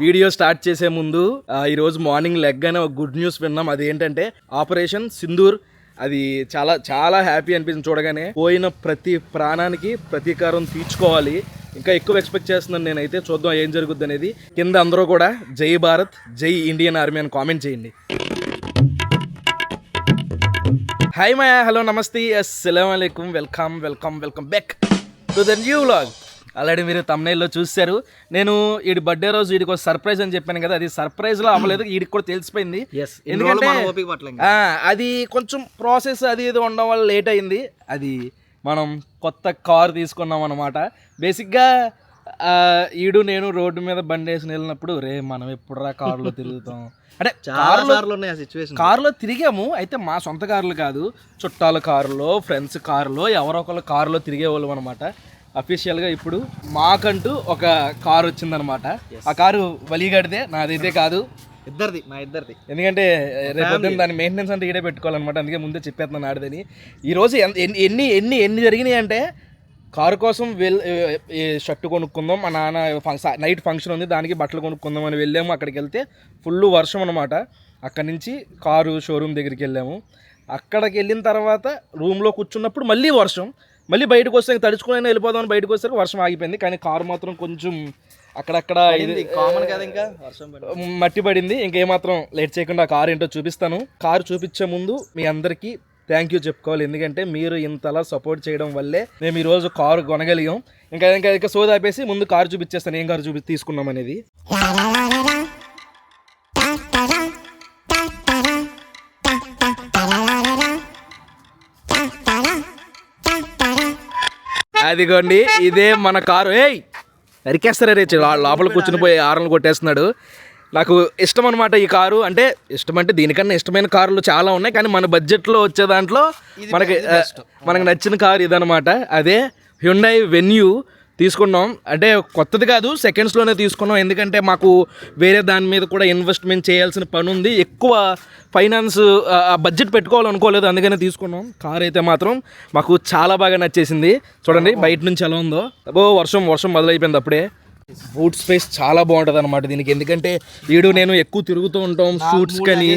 Video start చేసే ముందు ఈరోజు ఈ రోజు మార్నింగ్ లెగ్ అనే ఒక గుడ్ న్యూస్ విన్నాం. అదేంటంటే ఆపరేషన్ సింధూర్. అది చాలా చాలా హ్యాపీ అనిపించింది చూడగానే. పోయిన ప్రతి ప్రాణానికి ప్రతీకారం తీర్చుకోవాలి. ఇంకా ఎక్కువ ఎక్స్పెక్ట్ చేస్తున్నాను నేనైతే. చూద్దాం ఏం జరుగుద్ది అనేది కింద అందరూ కూడా జై భారత్ జై ఇండియన్ ఆర్మీ అని కామెంట్ చేయండి. హాయ్ మాయా హలో నమస్తే. అస్సలం welcome welcome welcome back to the new vlog already మీరు తమ్నైల్లో చూశారు. నేను వీడి బర్త్డే రోజు వీడికి ఒక సర్ప్రైజ్ అని చెప్పాను కదా అది సర్ప్రైజ్లో అవ్వలేదు వీడికి కూడా తెలిసిపోయింది. ఎందుకంటే అది కొంచెం ప్రాసెస్ అది ఇది ఉండడం వల్ల లేట్ అయింది. అది మనం కొత్త కార్ తీసుకున్నాం అనమాట బేసిక్గా ఈడు నేను రోడ్డు మీద బండి వేసి వెళ్ళినప్పుడు రే మనం ఎప్పుడురా కారులో తిరుగుతాం? అంటే కారులో తిరిగాము అయితే మా సొంత కార్లు కాదు చుట్టాల కారులో ఫ్రెండ్స్ కారులో ఎవరో ఒకళ్ళ కారులో తిరిగే వాళ్ళం అనమాట అఫీషియల్గా ఇప్పుడు మాకంటూ ఒక కారు వచ్చిందనమాట ఆ కారు వలిగడితే నాదైతే కాదు. ఇద్దరిది మా ఇద్దరిది. ఎందుకంటే రేపు దాని మెయింటెనెన్స్ అంటే ఈడే పెట్టుకోవాలన్నమాట. అందుకే ముందే చెప్పేస్తున్నాను ఆడదని ఈరోజు ఎన్- ఎన్ని ఎన్ని ఎన్ని ఎన్ని జరిగినాయి అంటే కారు కోసం వెల్ ఈ షర్ట్ కొనుక్కుందాం. మా నాన్న ఫంక్షన్ నైట్ ఫంక్షన్ ఉంది. దానికి బట్టలు కొనుక్కుందాం అని వెళ్ళాము. అక్కడికి వెళ్తే ఫుల్ వర్షం అనమాట అక్కడి నుంచి కారు షోరూమ్ దగ్గరికి వెళ్ళాము. అక్కడికి వెళ్ళిన తర్వాత రూమ్లో కూర్చున్నప్పుడు మళ్ళీ వర్షం. మళ్ళీ బయటకు వస్తే తడుచుకుని వెళ్ళిపోదామని బయటకు వస్తే వర్షం ఆగిపోయింది. కానీ కారు మాత్రం కొంచెం అక్కడక్కడ ఇది కామన్ కదా ఇంకా? మట్టి పడింది. ఇంకేమాత్రం లేట్ చేయకుండా ఆ కారు ఏంటో చూపిస్తాను. కారు చూపించే ముందు మీ అందరికీ థ్యాంక్ యూ చెప్పుకోవాలి. ఎందుకంటే మీరు ఇంతలా సపోర్ట్ చేయడం వల్లే మేము ఈరోజు కారు కొనగలిగాం. ఇంకా ఇంకా ఇంకా సోది ఆపేసి ముందు కారు చూపించేస్తాను. ఏం కారు చూపి తీసుకున్నాం అనేది. అదిగోండి ఇదే మన కారు. ఏయ్! నరికేస్తారా రే చి- లో- లోపల కూర్చుని పోయి ఆరలు కొట్టేస్తున్నాడు. నాకు ఇష్టం అనమాట ఈ కారు. అంటే ఇష్టం అంటే దీనికన్నా ఇష్టమైన కార్లు చాలా ఉన్నాయి కానీ మన బడ్జెట్లో వచ్చే దాంట్లో మనకి మనకి నచ్చిన కారు ఇదనమాట అదే హ్యుండై వెన్యూ తీసుకున్నాం. అంటే కొత్తది కాదు సెకండ్స్లోనే తీసుకున్నాం. ఎందుకంటే మాకు వేరే దాని మీద కూడా ఇన్వెస్ట్మెంట్ చేయాల్సిన పని ఉంది. ఎక్కువ ఫైనాన్స్ బడ్జెట్ పెట్టుకోవాలనుకోలేదు అందుకనే తీసుకున్నాం. కార్ అయితే మాత్రం మాకు చాలా బాగా నచ్చేసింది. చూడండి బయట నుంచి ఎలా ఉందో. అబ్బో వర్షం వర్షం మొదలైపోయింది అప్పుడే. బూట్ స్పేస్ చాలా బాగుంటుంది అనమాట దీనికి. ఎందుకంటే వీడు నేను ఎక్కువ తిరుగుతూ ఉంటాం షూట్స్ కానీ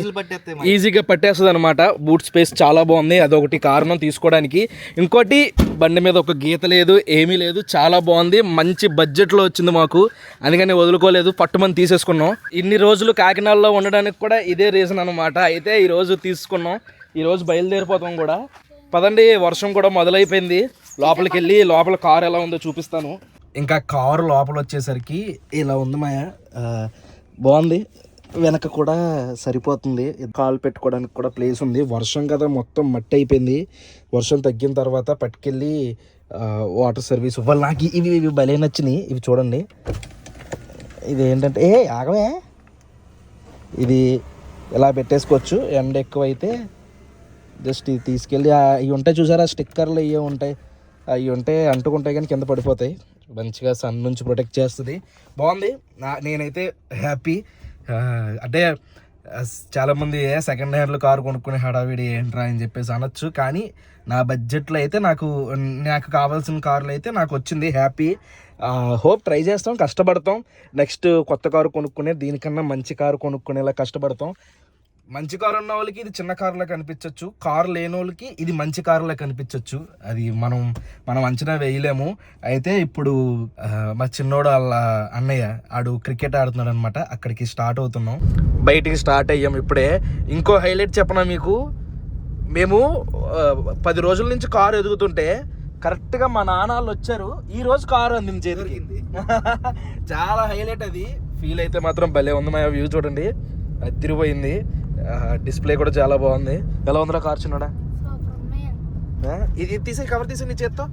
ఈజీగా పట్టేస్తుంది అనమాట బూట్ స్పేస్ చాలా బాగుంది. అదొకటి కారణం తీసుకోవడానికి. ఇంకోటి బండి మీద ఒక గీత లేదు ఏమీ లేదు చాలా బాగుంది. మంచి బడ్జెట్లో వచ్చింది మాకు. అందుకని వదులుకోలేదు. పట్టుమని తీసేసుకున్నాం. ఇన్ని రోజులు కాకినాడలో ఉండడానికి కూడా ఇదే రీజన్ అనమాట అయితే ఈ రోజు తీసుకున్నాం. ఈ రోజు బయలుదేరిపోతాం కూడా. పదండి వర్షం కూడా మొదలైపోయింది. లోపలికి వెళ్ళి లోపల కార్ ఎలా ఉందో చూపిస్తాను. ఇంకా కారు లోపల వచ్చేసరికి ఇలా ఉంది మాయ. బాగుంది. వెనక కూడా సరిపోతుంది. కాలు పెట్టుకోవడానికి కూడా ప్లేస్ ఉంది. వర్షం కదా మొత్తం మట్టి అయిపోయింది. వర్షం తగ్గిన తర్వాత పట్టుకెళ్ళి వాటర్ సర్వీస్ ఇవ్వాలి. నాకు ఇవి ఇవి భలే నచ్చినాయి. ఇవి చూడండి. ఇది ఏంటంటే ఏ ఆగవే ఇది ఇలా పెట్టేసుకోవచ్చు. ఎండ ఎక్కువైతే జస్ట్ ఇది తీసుకెళ్ళి అవి ఉంటాయి చూసారా? స్టిక్కర్లు ఇవి ఉంటాయి. అవి ఉంటే అంటుకుంటాయి కానీ కింద పడిపోతాయి. మంచిగా సన్ నుంచి ప్రొటెక్ట్ చేస్తుంది. బాగుంది. నా నేనైతే హ్యాపీ అంటే చాలామంది ఏ సెకండ్ హ్యాండ్లో కారు కొనుక్కునే హడావిడి ఏంట్రా? అని చెప్పేసి అనొచ్చు. కానీ నా బడ్జెట్లో అయితే నాకు నాకు కావాల్సిన కార్లు అయితే నాకు వచ్చింది హ్యాపీ హోప్ ట్రై చేస్తాం కష్టపడతాం. నెక్స్ట్ కొత్త కారు కొనుక్కునే దీనికన్నా మంచి కారు కొనుక్కునేలా కష్టపడతాం. మంచి కారు ఉన్న వాళ్ళకి ఇది చిన్న కారులా కనిపించవచ్చు కారు లేని వాళ్ళకి ఇది మంచి కారులా కనిపించవచ్చు అది మనం మనం అంచనా వేయలేము. అయితే ఇప్పుడు మా చిన్నోడు వాళ్ళ అన్నయ్య ఆడు క్రికెట్ ఆడుతున్నాడు అనమాట అక్కడికి స్టార్ట్ అవుతున్నాం. బయటికి స్టార్ట్ అయ్యాం ఇప్పుడే. ఇంకో హైలైట్ చెప్పనా మీకు? మేము పది రోజుల నుంచి కారు ఎదుగుతుంటే కరెక్ట్గా మా నాన్న వాళ్ళు వచ్చారు. ఈ రోజు కారు అందింది చాలా హైలైట్ అది. ఫీల్ అయితే మాత్రం భలే ఉంది మా వ్యూ చూడండి. అదిరిపోయింది. డిస్ప్లే కూడా చాలా బాగుంది. ఎలా ఉందిరా కార్ చిన్నడా? ఇది తీసే కవర్ తీసే నీ చేత్తో.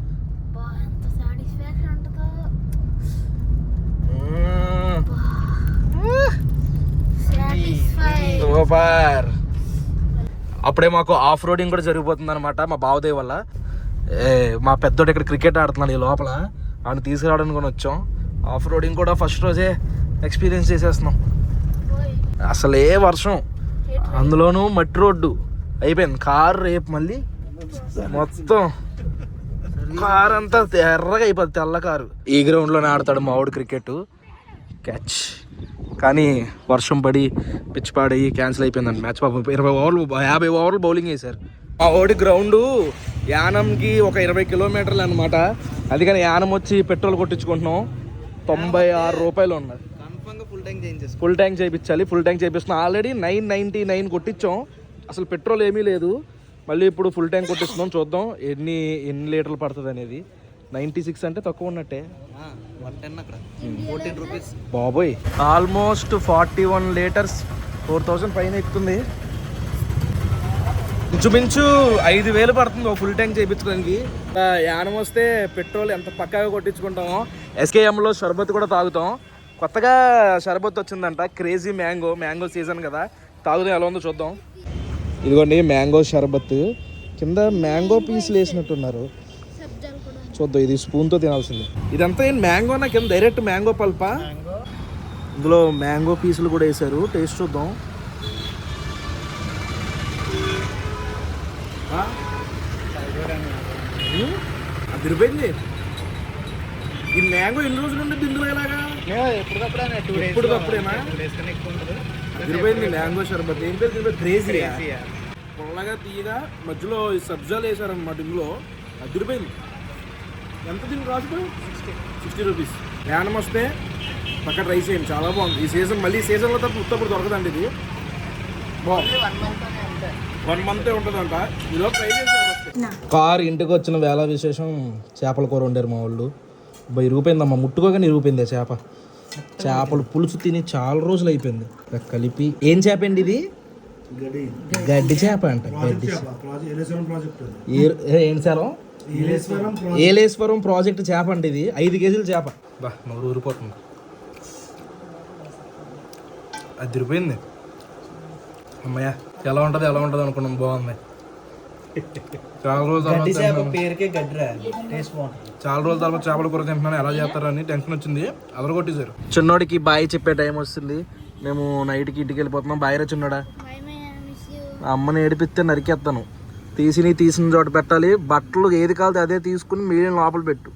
సూపర్. అప్పుడే మాకు ఆఫ్ రోడింగ్ కూడా జరిగిపోతుంది అనమాట మా బావదేవి వల్ల. ఏ మా పెద్దోడు ఇక్కడ క్రికెట్ ఆడుతున్నాడు ఈ లోపల. ఆయన తీసుకురావడానికి కూడా వచ్చాం. ఆఫ్ రోడింగ్ కూడా ఫస్ట్ రోజే ఎక్స్పీరియన్స్ చేసేస్తున్నాం. అసలే వర్షం. అందులోనూ మట్టి రోడ్డు. అయిపోయింది. కారు రేపు మళ్ళీ మొత్తం కార్ అంతా ఎర్రగా అయిపోద్ది తెల్ల కారు. ఈ గ్రౌండ్లోనే ఆడతాడు మా వాడు క్రికెట్. క్యాచ్ కానీ వర్షం పడి పిచ్చి పాడయి క్యాన్సిల్ అయిపోయిందండి. మ్యాచ్ పాపం ఇరవై ఓవర్లు యాభై ఓవర్లు బౌలింగ్ వేశారు మా ఓడి గ్రౌండు యానంకి ఒక ఇరవై కిలోమీటర్లు అనమాట అందుకని యానం వచ్చి పెట్రోల్ కొట్టించుకుంటున్నాం. తొంభై ఆరు రూపాయలు ఉన్నది ఫుల్ ట్యాంక్ చేయించాలి ఫుల్ ట్యాంక్ చేపిస్తున్నాం ఆల్రెడీ నైన్ నైంటీ నైన్ కొట్టించాం. అసలు పెట్రోల్ ఏమీ లేదు. మళ్ళీ ఇప్పుడు ఫుల్ ట్యాంక్ కొట్టిస్తున్నాం చూద్దాం ఎన్ని ఎన్ని లీటర్లు పడుతుంది అనేది. నైంటీ సిక్స్ అంటే తక్కువ ఉన్నట్టే. బాబోయ్. Almost forty one litres four thousand పైన ఎక్కుతుంది. ఇంచుమించు ఐదు వేలు పడుతుంది ఒక ఫుల్ ట్యాంక్ చేయించుకోవడానికి. ఆ, యానం వస్తే పెట్రోల్ ఎంత పక్కాగా కొట్టించుకుంటామో. ఎస్కేఎంలో షర్బత్ కూడా తాగుతాం. కొత్తగా షర్బత్ వచ్చిందంట క్రేజీ మ్యాంగో మ్యాంగో సీజన్ కదా. తాగుదాం ఎలా ఉందో చూద్దాం. ఇదిగోండి మ్యాంగో షర్బత్ కింద మ్యాంగో పీసులు వేసినట్టున్నారు చూద్దాం ఇది స్పూన్తో తినాల్సింది. ఇదంతా ఏం మ్యాంగో నా కింద? డైరెక్ట్ మ్యాంగో పల్పా? ఇందులో మ్యాంగో పీసులు కూడా వేసారు టేస్ట్ చూద్దాం. ఆ? అది ఈ మ్యాంగో ఎన్ని రోజులు ఉండి బిందులో ఎలాగా తిరిపోయింది మ్యాంగో షర్బత్ ఏం పేరు క్రేజీ పొల్లగా తీయగా మధ్యలో సబ్జాలు వేసారనమాట ఇందులో. అది తిరిపోయింది ఎంత దీనికి కాస్ట్ సిక్స్టీ రూపీస్ యానం వస్తే పక్క ట్రై చేయండి చాలా బాగుంది. ఈ సీజన్ మళ్ళీ ఈ సీజన్లో తప్ప ఉత్తప్పుడు దొరకదండి ఇది. బాగుంది. వన్ మంతే ఉంటుందంట. ఈలో ట్రై చేసాను కార్ ఇంటికి వచ్చిన వేళ విశేషం చేపల కూర వండారు మా వాళ్ళు. ఇరిగిపోయిందమ్మా. ముట్టుకోగానే ఇరిగిపోయింది ఆ చేప. చేపలు పులుసు తిని చాలా రోజులు అయిపోయింది. కలిపి ఏం చేప అండి ఇది? గడ్డి. చేప అంట గడ్డి ఏం సారం ఏలేశ్వరం ప్రాజెక్ట్. చేప అండి ఇది. ఐదు కేజీల చేప. బా నోరు ఊరిపోతుంది. అది తిరిపోయింది అమ్మయ్య ఎలా ఉంటుంది ఎలా ఉంటుంది అనుకున్నాం. బాగుంది. చాలా రోజుల తర్వాత తింటున్నాను. పేరుకే గడ్డిరా. టేస్ట్ బాగుంటుంది. చాలా రోజుల తర్వాత చేపల కూర తింటున్నాను. ఎలా చేస్తారని టెన్షన్ వచ్చింది. అదరగొట్టేశారు. చిన్నోడికి బాయ్ చెప్పే టైం వస్తుంది. మేము నైట్కి ఇంటికి వెళ్ళిపోతున్నాం. బాయ్ రా చిన్నోడా? బై మై మిస్ యూ ఆ అమ్మని ఏడిపిస్తే నరికేస్తాను. తీసిని తీసిన చోట పెట్టాలి. బట్టలు ఏది కాలితే అదే తీసుకుని మీడియం లోపల పెట్టు.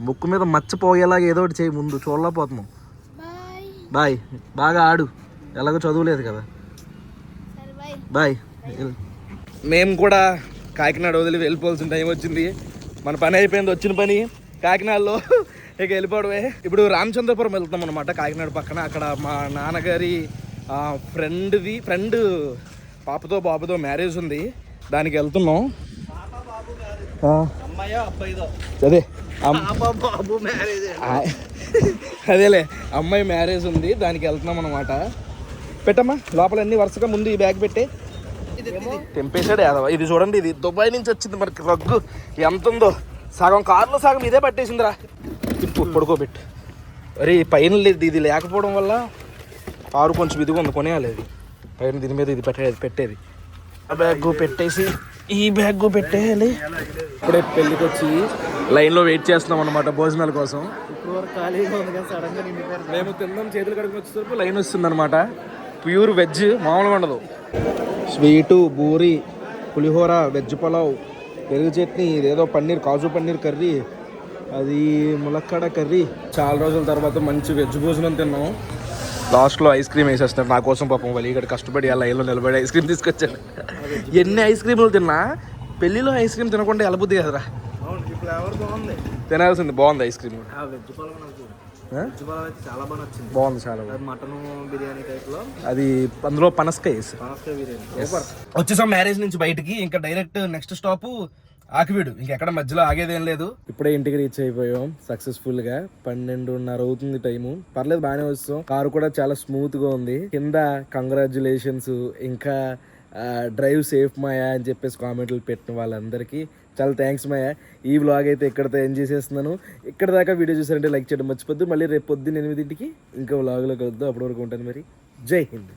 ముక్కు మీద మర్చిపోయేలాగా ఏదో ఒకటి చేయి ముందు. చూడలేకపోతున్నాం బాయ్. బాగా ఆడు. ఎలాగో చదువులేదు కదా. బాయ్. మేము కూడా కాకినాడ వదిలి వెళ్ళిపోవాల్సిన టైం వచ్చింది. మన పని అయిపోయింది వచ్చిన పని. కాకినాడలో ఇక వెళ్ళిపోవడమే. ఇప్పుడు రామచంద్రపురం వెళ్తాం అనమాట కాకినాడ పక్కన. అక్కడ మా నాన్నగారి ఫ్రెండ్ది ఫ్రెండ్ పాపతో బాబుతో మ్యారేజ్ ఉంది. దానికి వెళ్తున్నాం. అదే అదేలే అమ్మాయి మ్యారేజ్ ఉంది దానికి వెళ్తున్నాం అనమాట పెట్టమ్మా లోపల అన్ని వరుసగా ముందు ఈ బ్యాగ్ పెట్టే. తెంపేశాడు యాదవ. ఇది చూడండి ఇది దుబాయ్ నుంచి వచ్చింది మనకి రగ్గు. ఎంత ఉందో? సగం కారులో సగం ఇదే పట్టేసిందిరా. తిప్పు పడుకోబెట్టు. ఈ పైన లేదు ఇది లేకపోవడం వల్ల కారు కొంచెం ఇదిగా ఉంది కొనేయాలి ఇది పైన దీని మీద ఇది పెట్టేది పెట్టేది. ఆ బ్యాగ్ పెట్టేసి ఈ బ్యాగ్ పెట్టేయాలి. ఇప్పుడే పెళ్ళికి వచ్చి లైన్లో వెయిట్ చేస్తున్నాం అనమాట భోజనాల కోసం. ఇప్పుడు మేము తిందాం చేతులు కడుకుని వచ్చేసరికి లైన్ వస్తుంది అనమాట ప్యూర్ వెజ్ మామూలుగా ఉండదు. స్వీటు బూరి పులిహోర వెజ్ పులావ్ పెరుగు చట్నీ ఇదేదో పన్నీర్ కాజు పన్నీర్ కర్రీ అది ములక్కడ కర్రీ. చాలా రోజుల తర్వాత మంచి వెజ్ భోజనం తిన్నాం లాస్ట్లో ఐస్ క్రీమ్ వేసేస్తాడు నా కోసం పాపం వాళ్ళు ఇక్కడ కష్టపడి ఆ లైన్లో నిలబడి ఐస్ క్రీమ్ తీసుకొచ్చాను ఎన్ని ఐస్ క్రీములు తిన్నా పెళ్ళిలో ఐస్ క్రీమ్ తినకుండా ఎలబుద్ది కదరా. తినాల్సింది బాగుంది ఐస్ క్రీమ్ చాలా బాగా నచ్చింది. బాగుంది చాలా బాగుంది. అది మటన్ బిర్యానీ టైప్లో అది అందులో పనసకాయ వేసి. పనసకాయ బిర్యానీ. వచ్చేసాం మ్యారేజ్ నుంచి బయటికి. ఇంకా డైరెక్ట్ నెక్స్ట్ స్టాప్ ఆకివీడు. ఇంకెక్కడ మధ్యలో ఆగేదేం లేదు. ఇప్పుడే ఇంటికి రీచ్ అయిపోయాం సక్సెస్ఫుల్గా పన్నెండున్నర అవుతుంది టైము. పర్లేదు బాగానే వస్తాం. కారు కూడా చాలా స్మూత్గా ఉంది. కింద కంగ్రాచులేషన్స్ ఇంకా డ్రైవ్ సేఫ్ మాయా అని చెప్పేసి కామెంట్లు పెట్టిన వాళ్ళందరికీ చాలా థ్యాంక్స్ మాయా. ఈ వ్లాగ్ అయితే ఇక్కడతో ఎండ్ చేసేస్తున్నాను. ఇక్కడ దాకా వీడియో చూసారంటే లైక్ చేయడం మర్చిపోద్దు. మళ్ళీ రేపు పొద్దున్న ఎనిమిదింటికి ఇంకా వ్లాగ్లో కలుద్దాం. అప్పటి వరకు ఉంటాను మరి. జై హింద్.